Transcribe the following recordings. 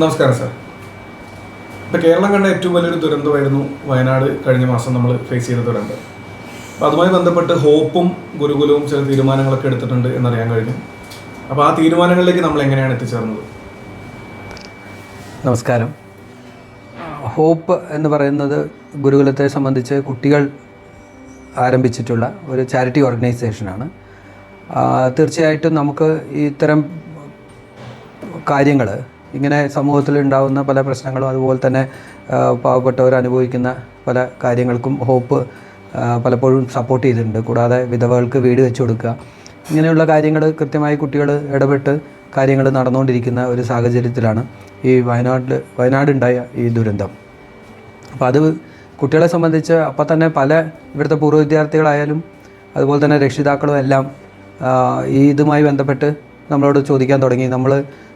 നമസ്കാരം സാർ ഇപ്പോൾ കേരളം കണ്ട ഏറ്റവും വലിയൊരു ദുരന്തമായിരുന്നു വയനാട് കഴിഞ്ഞ മാസം നമ്മൾ ഫേസ് ചെയ്ത ദുരന്തം. അപ്പോൾ അതുമായി ബന്ധപ്പെട്ട് ഹോപ്പും ഗുരുകുലവും ചില തീരുമാനങ്ങളൊക്കെ എടുത്തിട്ടുണ്ട് എന്നറിയാൻ കഴിഞ്ഞു. അപ്പോൾ ആ തീരുമാനങ്ങളിലേക്ക് നമ്മൾ എങ്ങനെയാണ് എത്തിച്ചേർന്നത്? നമസ്കാരം. ഹോപ്പ് എന്ന് പറയുന്നത് ഗുരുകുലത്തെ സംബന്ധിച്ച് കുട്ടികൾ ആരംഭിച്ചിട്ടുള്ള ഒരു ചാരിറ്റി ഓർഗനൈസേഷനാണ് തീർച്ചയായിട്ടും നമുക്ക് ഇത്തരം കാര്യങ്ങൾ ഇങ്ങനെ സമൂഹത്തിൽ ഉണ്ടാകുന്ന പല പ്രശ്നങ്ങളും അതുപോലെ തന്നെ പാവപ്പെട്ടവർ അനുഭവിക്കുന്ന പല കാര്യങ്ങൾക്കും ഹോപ്പ് പലപ്പോഴും സപ്പോർട്ട് ചെയ്തിട്ടുണ്ട്. കൂടാതെ വിധവകൾക്ക് വീട് വെച്ചു കൊടുക്കുക. ഇങ്ങനെയുള്ള കാര്യങ്ങൾ കൃത്യമായി കുട്ടികൾ ഇടപെട്ട് കാര്യങ്ങൾ നടന്നുകൊണ്ടിരിക്കുന്ന ഒരു സാഹചര്യത്തിലാണ് ഈ വയനാട്ടിൽ വയനാടുണ്ടായ ഈ ദുരന്തം. അപ്പോൾ അത് കുട്ടികളെ സംബന്ധിച്ച് അപ്പോൾ തന്നെ പല ഇവിടുത്തെ പൂർവ വിദ്യാർത്ഥികളായാലും അതുപോലെ തന്നെ രക്ഷിതാക്കളും എല്ലാം ഈ ഇതുമായി ബന്ധപ്പെട്ട് നമ്മളോട് ചോദിക്കാൻ തുടങ്ങി. നമ്മൾ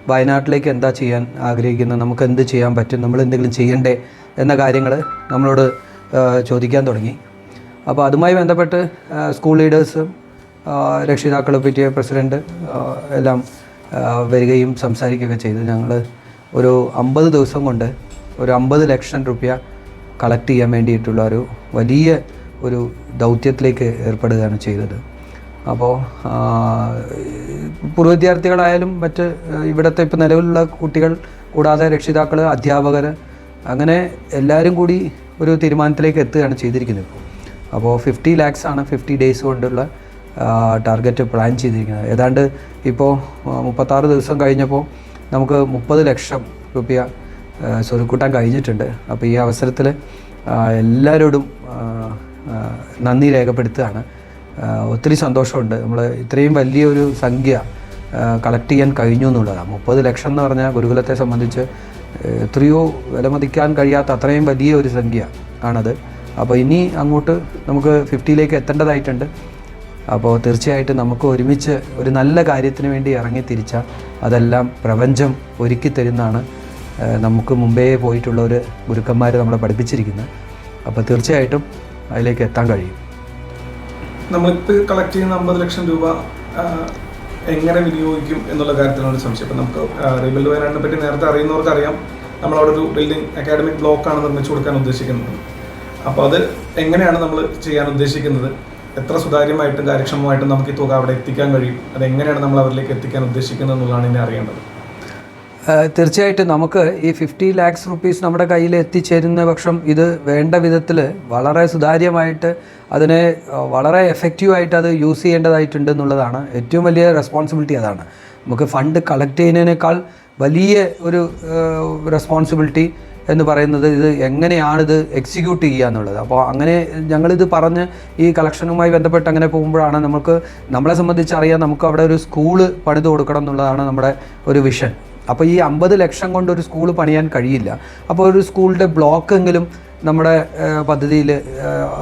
വയനാട്ടിലേക്ക് എന്താ ചെയ്യാൻ ആഗ്രഹിക്കുന്നത്? നമുക്ക് എന്ത് ചെയ്യാൻ പറ്റും? നമ്മൾ എന്തെങ്കിലും ചെയ്യണ്ടേ? എന്ന കാര്യങ്ങൾ നമ്മളോട് ചോദിക്കാൻ തുടങ്ങി. അപ്പോൾ അതുമായി ബന്ധപ്പെട്ട് സ്കൂൾ ലീഡേഴ്സും രക്ഷിതാക്കൾ പി ടി എ പ്രസിഡന്റ് എല്ലാം വരികയും സംസാരിക്കുകയൊക്കെ ചെയ്തു. ഞങ്ങൾ ഒരു അമ്പത് ദിവസം കൊണ്ട് ഒരു അമ്പത് ലക്ഷം റുപ്യ കളക്ട് ചെയ്യാൻ വേണ്ടിയിട്ടുള്ള ഒരു വലിയ ഒരു ദൗത്യത്തിലേക്ക് ഏർപ്പെടുകയാണ് ചെയ്തത്. അപ്പോൾ പൂർവ വിദ്യാർത്ഥികളായാലും മറ്റ് ഇവിടുത്തെ ഇപ്പോൾ നിലവിലുള്ള കുട്ടികൾ കൂടാതെ രക്ഷിതാക്കൾ അധ്യാപകർ അങ്ങനെ എല്ലാവരും കൂടി ഒരു തീരുമാനത്തിലേക്ക് എത്തുകയാണ് ചെയ്തിരിക്കുന്നത് ഇപ്പോൾ അപ്പോൾ ഫിഫ്റ്റി ലാക്സ് ആണ് ഫിഫ്റ്റി ഡേയ്സ് കൊണ്ടുള്ള ടാർഗറ്റ് പ്ലാൻ ചെയ്തിരിക്കുന്നത്. ഏതാണ്ട് ഇപ്പോൾ മുപ്പത്താറ് ദിവസം കഴിഞ്ഞപ്പോൾ നമുക്ക് മുപ്പത് ലക്ഷം രൂപ സ്വരുക്കൂട്ടാൻ കഴിഞ്ഞിട്ടുണ്ട്. അപ്പോൾ ഈ അവസരത്തിൽ എല്ലാവരോടും നന്ദി രേഖപ്പെടുത്തുകയാണ്. ഒത്തിരി സന്തോഷമുണ്ട്. നമ്മൾ ഇത്രയും വലിയൊരു സംഖ്യ കളക്ട് ചെയ്യാൻ കഴിഞ്ഞു എന്നുള്ളതാണ്. മുപ്പത് ലക്ഷം എന്ന് പറഞ്ഞാൽ ഗുരുകുലത്തെ സംബന്ധിച്ച് എത്രയോ വിലമതിക്കാൻ കഴിയാത്ത അത്രയും വലിയ ഒരു സംഖ്യ ആണത്. അപ്പോൾ ഇനി അങ്ങോട്ട് നമുക്ക് ഫിഫ്റ്റിയിലേക്ക് എത്തേണ്ടതായിട്ടുണ്ട്. അപ്പോൾ തീർച്ചയായിട്ടും നമുക്ക് ഒരുമിച്ച് ഒരു നല്ല കാര്യത്തിന് വേണ്ടി ഇറങ്ങി തിരിച്ചാൽ അതെല്ലാം പ്രപഞ്ചം ഒരുക്കി തരുന്നതാണ് നമുക്ക് മുമ്പേ പോയിട്ടുള്ള ഒരു ഗുരുക്കന്മാർ നമ്മളെ പഠിപ്പിച്ചിരിക്കുന്നത്. അപ്പോൾ തീർച്ചയായിട്ടും അതിലേക്ക് എത്താൻ കഴിയും. നമ്മളിപ്പോൾ കളക്ട് ചെയ്യുന്ന അമ്പത് ലക്ഷം രൂപ എങ്ങനെ വിനിയോഗിക്കും എന്നുള്ള കാര്യത്തിലാണ് ഒരു സംശയം. ഇപ്പം നമുക്ക് റീബിൽഡ് വയനാടിനെ പറ്റി നേരത്തെ അറിയുന്നവർക്ക് അറിയാം നമ്മളവിടെ ഒരു ബിൽഡിംഗ് അക്കാഡമിക് ബ്ലോക്കാണ് നിർമ്മിച്ചു കൊടുക്കാൻ ഉദ്ദേശിക്കുന്നത്. അപ്പോൾ അത് എങ്ങനെയാണ് നമ്മൾ ചെയ്യാൻ ഉദ്ദേശിക്കുന്നത്? എത്ര സുതാര്യമായിട്ടും കാര്യക്ഷമമായിട്ടും നമുക്ക് ഈ തുക അവിടെ എത്തിക്കാൻ കഴിയും? അത് എങ്ങനെയാണ് നമ്മൾ അവരിലേക്ക് എത്തിക്കാൻ ഉദ്ദേശിക്കുന്നത് എന്നുള്ളതാണ് ഇനി അറിയേണ്ടത്. തീർച്ചയായിട്ടും നമുക്ക് ഈ ഫിഫ്റ്റി ലാക്സ് റുപ്പീസ് നമ്മുടെ കയ്യിൽ എത്തിച്ചേരുന്ന പക്ഷം ഇത് വേണ്ട വിധത്തിൽ വളരെ സുതാര്യമായിട്ട് അതിനെ വളരെ എഫക്റ്റീവായിട്ട് അത് യൂസ് ചെയ്യേണ്ടതായിട്ടുണ്ട് എന്നുള്ളതാണ്. ഏറ്റവും വലിയ റെസ്പോൺസിബിലിറ്റി അതാണ്. നമുക്ക് ഫണ്ട് കളക്ട് ചെയ്യുന്നതിനേക്കാൾ വലിയ ഒരു റെസ്പോൺസിബിലിറ്റി എന്ന് പറയുന്നത് ഇത് എങ്ങനെയാണ് ഇത് എക്സിക്യൂട്ട് ചെയ്യുക എന്നുള്ളത്. അപ്പോൾ അങ്ങനെ ഞങ്ങളിത് പറഞ്ഞ് ഈ കളക്ഷനുമായി ബന്ധപ്പെട്ട് അങ്ങനെ പോകുമ്പോഴാണ് നമുക്ക് നമ്മളെ സംബന്ധിച്ച് അറിയാം നമുക്ക് അവിടെ ഒരു സ്കൂൾ പണിത് കൊടുക്കണം എന്നുള്ളതാണ് നമ്മുടെ ഒരു വിഷൻ അപ്പോൾ ഈ അമ്പത് ലക്ഷം കൊണ്ട് ഒരു സ്കൂൾ പണിയാൻ കഴിയില്ല. അപ്പോൾ ഒരു സ്കൂളിന്റെ ബ്ലോക്കെങ്കിലും നമ്മുടെ പദ്ധതിയിൽ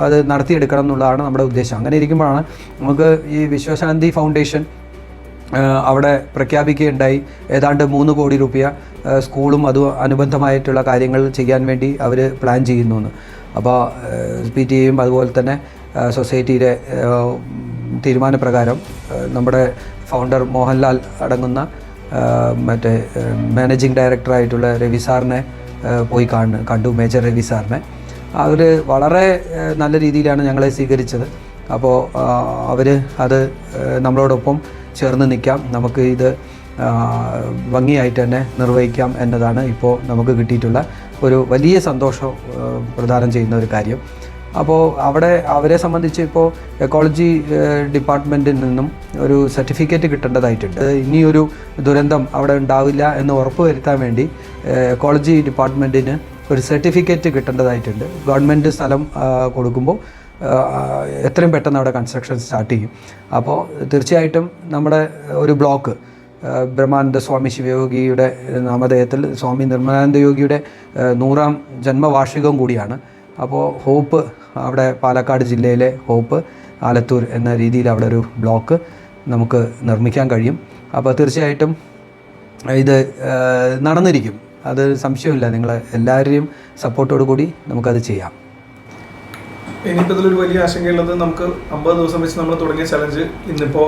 അത് നടത്തിയെടുക്കണം എന്നുള്ളതാണ് നമ്മുടെ ഉദ്ദേശം. അങ്ങനെ ഇരിക്കുമ്പോഴാണ് നമുക്ക് ഈ വിശ്വശാന്തി ഫൗണ്ടേഷൻ അവിടെ പ്രഖ്യാപിക്കുകയുണ്ടായി. ഏതാണ്ട് മൂന്ന് കോടി രൂപ സ്കൂളും അത് അനുബന്ധമായിട്ടുള്ള കാര്യങ്ങൾ ചെയ്യാൻ വേണ്ടി അവർ പ്ലാൻ ചെയ്യുന്നു എന്ന് അപ്പോൾ പി ടി എയും അതുപോലെ തന്നെ സൊസൈറ്റിയുടെ തീരുമാനപ്രകാരം നമ്മുടെ ഫൗണ്ടർ മോഹൻലാൽ അടങ്ങുന്ന മറ്റേ മാനേജിങ് ഡയറക്ടറായിട്ടുള്ള രവി സാറിനെ പോയി കാണു കണ്ടു മേജർ രവി സാറിനെ. അവർ വളരെ നല്ല രീതിയിലാണ് ഞങ്ങളെ സ്വീകരിച്ചത്. അപ്പോൾ അവർ അത് നമ്മളോടൊപ്പം ചേർന്ന് നിൽക്കാം. നമുക്ക് ഇത് ഭംഗിയായിട്ട് തന്നെ നിർവഹിക്കാം എന്നതാണ് ഇപ്പോൾ നമുക്ക് കിട്ടിയിട്ടുള്ള ഒരു വലിയ സന്തോഷം പ്രദാനം ചെയ്യുന്ന ഒരു കാര്യം. അപ്പോൾ അവിടെ അവരെ സംബന്ധിച്ച് ഇപ്പോൾ എക്കോളജി ഡിപ്പാർട്ട്മെന്റിൽ നിന്നും ഒരു സർട്ടിഫിക്കറ്റ് കിട്ടേണ്ടതായിട്ടുണ്ട്. ഇനിയൊരു ദുരന്തം അവിടെ ഉണ്ടാവില്ല എന്ന് ഉറപ്പ് വരുത്താൻ വേണ്ടി എക്കോളജി ഡിപ്പാർട്ട്മെന്റിന് ഒരു സർട്ടിഫിക്കറ്റ് കിട്ടേണ്ടതായിട്ടുണ്ട്. ഗവൺമെന്റ് സ്ഥലം കൊടുക്കുമ്പോൾ എത്രയും പെട്ടെന്ന് അവിടെ കൺസ്ട്രക്ഷൻ സ്റ്റാർട്ട് ചെയ്യും. അപ്പോൾ തീർച്ചയായിട്ടും നമ്മുടെ ഒരു ബ്ലോക്ക് ബ്രഹ്മാനന്ദ സ്വാമി ശിവയോഗിയുടെ നാമധേയത്തിൽ സ്വാമി നിർമ്മലാനന്ദ യോഗിയുടെ നൂറാം ജന്മവാർഷികം കൂടിയാണ്. അപ്പോൾ ഹോപ്പ് അവിടെ പാലക്കാട് ജില്ലയിലെ ഹോപ്പ് ആലത്തൂർ എന്ന രീതിയിൽ അവിടെ ഒരു ബ്ലോക്ക് നമുക്ക് നിർമ്മിക്കാൻ കഴിയും. അപ്പോൾ തീർച്ചയായിട്ടും ഇത് നടന്നിരിക്കും. അത് സംശയമില്ല. നിങ്ങൾ എല്ലാവരെയും സപ്പോർട്ടോടു കൂടി നമുക്കത് ചെയ്യാം. ഇനിയിപ്പോൾ ഇതിലൊരു വലിയ ആശങ്കയുള്ളത് നമുക്ക് അമ്പത് ദിവസം വെച്ച് നമ്മൾ തുടങ്ങിയ ചലഞ്ച് ഇന്നിപ്പോൾ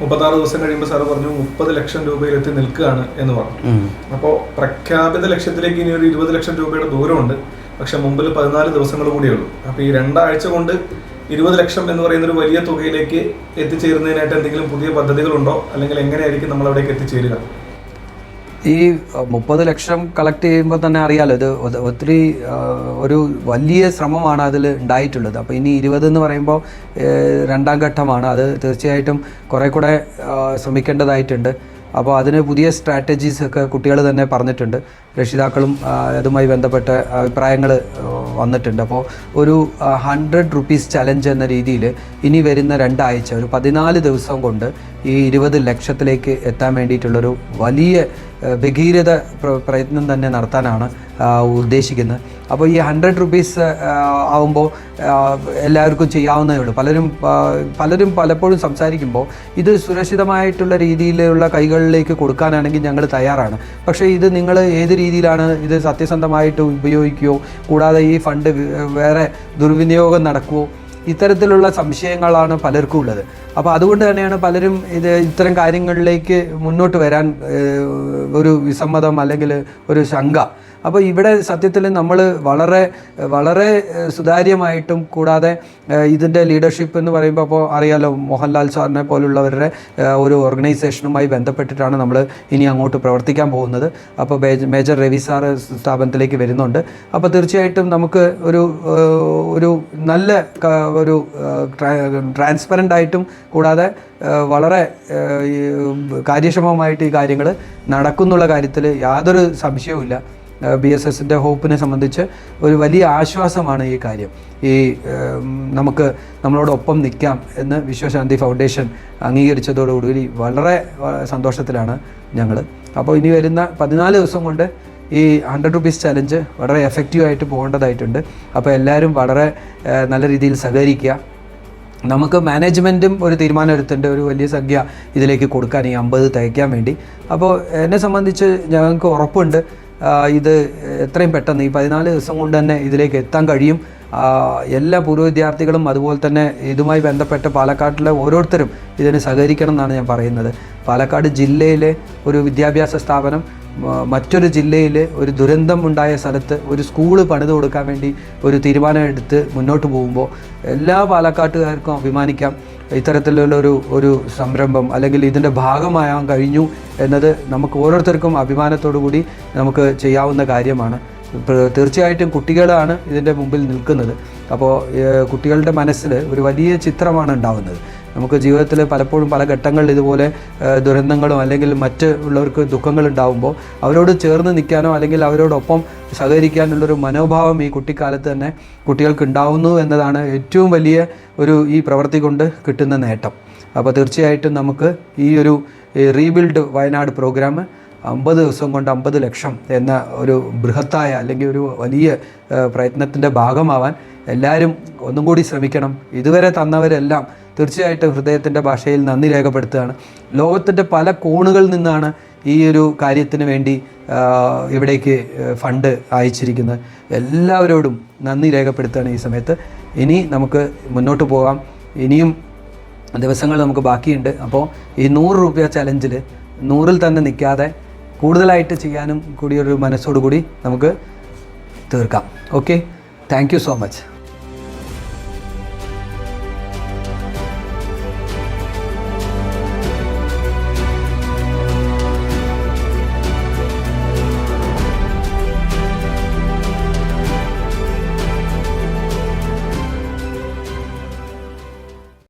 മുപ്പത്താറ് ദിവസം കഴിയുമ്പോൾ സാറ് പറഞ്ഞു മുപ്പത് ലക്ഷം രൂപയിലെത്തി നിൽക്കുകയാണ് എന്ന് പറഞ്ഞു. അപ്പോൾ പ്രഖ്യാപിത ലക്ഷ്യത്തിലേക്ക് ഇനി ഒരു ഇരുപത് ലക്ഷം രൂപയുടെ ദൂരമുണ്ട്. പക്ഷെ മുമ്പിൽ പതിനാല് ദിവസങ്ങൾ കൂടിയുള്ളൂ. അപ്പോൾ ഈ രണ്ടാഴ്ച കൊണ്ട് ഇരുപത് ലക്ഷം എന്ന് പറയുന്ന ഒരു വലിയ തുകയിലേക്ക് എത്തിച്ചേരുന്നതിനായിട്ട് എന്തെങ്കിലും പുതിയ പദ്ധതികളുണ്ടോ? അല്ലെങ്കിൽ എങ്ങനെയായിരിക്കും നമ്മൾ അവിടേക്ക് എത്തിച്ചേരുക? ഈ മുപ്പത് ലക്ഷം കളക്ട് ചെയ്യുമ്പോൾ തന്നെ അറിയാലോ ഇത് ഒത്തിരി ഒരു വലിയ ശ്രമമാണ് അതിൽ ഉണ്ടായിട്ടുള്ളത്. അപ്പോൾ ഇനി ഇരുപത് എന്ന് പറയുമ്പോൾ രണ്ടാം ഘട്ടമാണ്. അത് തീർച്ചയായിട്ടും കുറേ കൂടെ ശ്രമിക്കേണ്ടതായിട്ടുണ്ട്. അപ്പോൾ അതിന് പുതിയ സ്ട്രാറ്റജീസ് ഒക്കെ കുട്ടികൾ തന്നെ പറഞ്ഞിട്ടുണ്ട്. രക്ഷിതാക്കളും അതുമായി ബന്ധപ്പെട്ട അഭിപ്രായങ്ങൾ വന്നിട്ടുണ്ട്. അപ്പോൾ ഒരു ഹൺഡ്രഡ് റുപ്പീസ് ചലഞ്ച് എന്ന രീതിയിൽ ഇനി വരുന്ന രണ്ടാഴ്ച ഒരു പതിനാല് ദിവസം കൊണ്ട് ഈ ഇരുപത് ലക്ഷത്തിലേക്ക് എത്താൻ വേണ്ടിയിട്ടുള്ളൊരു വലിയ ഭഗീരത പ്രയത്നം തന്നെ നടത്താനാണ് ഉദ്ദേശിക്കുന്നത്. അപ്പോൾ ഈ ഹൺഡ്രഡ് റുപ്പീസ് ആവുമ്പോൾ എല്ലാവർക്കും ചെയ്യാവുന്നതേ ഉള്ളൂ. പലരും പലരും പലപ്പോഴും സംസാരിക്കുമ്പോൾ ഇത് സുരക്ഷിതമായിട്ടുള്ള രീതിയിലുള്ള കൈകളിലേക്ക് കൊടുക്കാനാണെങ്കിൽ ഞങ്ങൾ തയ്യാറാണ്. പക്ഷേ ഇത് നിങ്ങൾ ഏത് രീതിയിലാണ് ഇത് സത്യസന്ധമായിട്ട് ഉപയോഗിക്കുകയോ കൂടാതെ ഈ ഫണ്ട് വേറെ ദുർവിനിയോഗം നടക്കുമോ ഇത്തരത്തിലുള്ള സംശയങ്ങളാണ് പലർക്കും ഉള്ളത്. അപ്പോൾ അതുകൊണ്ട് തന്നെയാണ് പലരും ഇത് ഇത്തരം കാര്യങ്ങളിലേക്ക് മുന്നോട്ട് വരാൻ ഒരു വിസമ്മതം അല്ലെങ്കിൽ ഒരു ശങ്ക. അപ്പോൾ ഇവിടെ സത്യത്തിൽ നമ്മൾ വളരെ വളരെ സുതാര്യമായിട്ടും കൂടാതെ ഇതിന്റെ ലീഡർഷിപ്പ് എന്ന് പറയുമ്പോൾ അപ്പോൾ അറിയാലോ മോഹൻലാൽ സാറിനെ പോലുള്ളവരുടെ ഒരു ഓർഗനൈസേഷനുമായി ബന്ധപ്പെട്ടിട്ടാണ് നമ്മൾ ഇനി അങ്ങോട്ട് പ്രവർത്തിക്കാൻ പോകുന്നത്. അപ്പോൾ മേജർ രവി സാറ് സ്ഥാപനത്തിലേക്ക് വരുന്നുണ്ട്. അപ്പോൾ തീർച്ചയായിട്ടും നമുക്ക് ഒരു ഒരു നല്ല ഒരു ട്രാൻസ്പെറന്റ് ആയിട്ടും കൂടാതെ വളരെ കാര്യക്ഷമമായിട്ട് ഈ കാര്യങ്ങൾ നടക്കുന്നുള്ള കാര്യത്തിൽ യാതൊരു സംശയവുമില്ല. ബി എസ് എസിന്റെ ഹോപ്പിനെ സംബന്ധിച്ച് ഒരു വലിയ ആശ്വാസമാണ് ഈ കാര്യം. ഈ നമുക്ക് നമ്മളോടൊപ്പം നിൽക്കാം എന്ന് വിശ്വശാന്തി ഫൗണ്ടേഷൻ അംഗീകരിച്ചതോടുകൂടി വളരെ സന്തോഷത്തിലാണ് ഞങ്ങൾ അപ്പോൾ ഇനി വരുന്ന പതിനാല് ദിവസം കൊണ്ട് ഈ ഹൺഡ്രഡ് റുപ്പീസ് ചലഞ്ച് വളരെ എഫക്റ്റീവായിട്ട് പോകേണ്ടതായിട്ടുണ്ട്. അപ്പോൾ എല്ലാവരും വളരെ നല്ല രീതിയിൽ സഹകരിക്കുക. നമുക്ക് മാനേജ്മെന്റും ഒരു തീരുമാനം എടുത്തിട്ടുണ്ട് ഒരു വലിയ സംഖ്യ ഇതിലേക്ക് കൊടുക്കാൻ ഈ അമ്പത് തയ്ക്കാൻ വേണ്ടി. അപ്പോൾ എന്നെ സംബന്ധിച്ച് ഞങ്ങൾക്ക് ഉറപ്പുണ്ട്. ഇത് എത്രയും പെട്ടെന്ന് ഈ പതിനാല് ദിവസം കൊണ്ട് തന്നെ ഇതിലേക്ക് എത്താൻ കഴിയും. എല്ലാ പൂർവ വിദ്യാർത്ഥികളും അതുപോലെ തന്നെ ഇതുമായി ബന്ധപ്പെട്ട പാലക്കാട്ടിലെ ഓരോരുത്തരും ഇതിന് സഹകരിക്കണം എന്നാണ് ഞാൻ പറയുന്നത്. പാലക്കാട് ജില്ലയിലെ ഒരു വിദ്യാഭ്യാസ സ്ഥാപനം മറ്റൊരു ജില്ലയിൽ ഒരു ദുരന്തം ഉണ്ടായ സ്ഥലത്ത് ഒരു സ്കൂൾ പണിത് കൊടുക്കാൻ വേണ്ടി ഒരു തീരുമാനം എടുത്ത് മുന്നോട്ട് പോകുമ്പോൾ എല്ലാ പാലക്കാട്ടുകാർക്കും അഭിമാനിക്കാം. ഇത്തരത്തിലുള്ള ഒരു ഒരു സംരംഭം അല്ലെങ്കിൽ ഇതിന്റെ ഭാഗമാകാൻ കഴിഞ്ഞു എന്നത് നമുക്ക് ഓരോരുത്തർക്കും അഭിമാനത്തോടു കൂടി നമുക്ക് ചെയ്യാവുന്ന കാര്യമാണ്. തീർച്ചയായിട്ടും കുട്ടികളാണ് ഇതിന്റെ മുമ്പിൽ നിൽക്കുന്നത്. അപ്പോൾ കുട്ടികളുടെ മനസ്സിൽ ഒരു വലിയ ചിത്രമാണ് ഉണ്ടാവുന്നത്. നമുക്ക് ജീവിതത്തിൽ പലപ്പോഴും പല ഘട്ടങ്ങളിൽ ഇതുപോലെ ദുരന്തങ്ങളും അല്ലെങ്കിൽ മറ്റ് ഉള്ളവർക്ക് ദുഃഖങ്ങളുണ്ടാവുമ്പോൾ അവരോട് ചേർന്ന് നിൽക്കാനോ അല്ലെങ്കിൽ അവരോടൊപ്പം സഹകരിക്കാനുള്ളൊരു മനോഭാവം ഈ കുട്ടിക്കാലത്ത് തന്നെ കുട്ടികൾക്ക് ഉണ്ടാവുന്നു എന്നതാണ് ഏറ്റവും വലിയ ഒരു ഈ പ്രവൃത്തി കൊണ്ട് കിട്ടുന്ന നേട്ടം. അപ്പോൾ തീർച്ചയായിട്ടും നമുക്ക് ഈ ഒരു റീബിൽഡ് വയനാട് പ്രോഗ്രാം അമ്പത് ദിവസം കൊണ്ട് അമ്പത് ലക്ഷം എന്ന ഒരു ബൃഹത്തായ അല്ലെങ്കിൽ ഒരു വലിയ പ്രയത്നത്തിന്റെ ഭാഗമാവാൻ എല്ലാവരും ഒന്നും കൂടി ശ്രമിക്കണം. ഇതുവരെ തന്നവരെല്ലാം തീർച്ചയായിട്ടും ഹൃദയത്തിന്റെ ഭാഷയിൽ നന്ദി രേഖപ്പെടുത്തുകയാണ്. ലോകത്തിന്റെ പല കോണുകളിൽ നിന്നാണ് ഈ ഒരു കാര്യത്തിന് വേണ്ടി ഇവിടേക്ക് ഫണ്ട് അയച്ചിരിക്കുന്നത്. എല്ലാവരോടും നന്ദി രേഖപ്പെടുത്തുകയാണ് ഈ സമയത്ത്. ഇനി നമുക്ക് മുന്നോട്ട് പോകാം. ഇനിയും ദിവസങ്ങൾ നമുക്ക് ബാക്കിയുണ്ട്. അപ്പോൾ ഈ നൂറ് രൂപ ചലഞ്ചിൽ നൂറിൽ തന്നെ നിൽക്കാതെ കൂടുതലായിട്ട് ചെയ്യാനും കൂടി ഒരു മനസ്സോടു കൂടി നമുക്ക് തീർക്കാം. Okay? Thank you so much.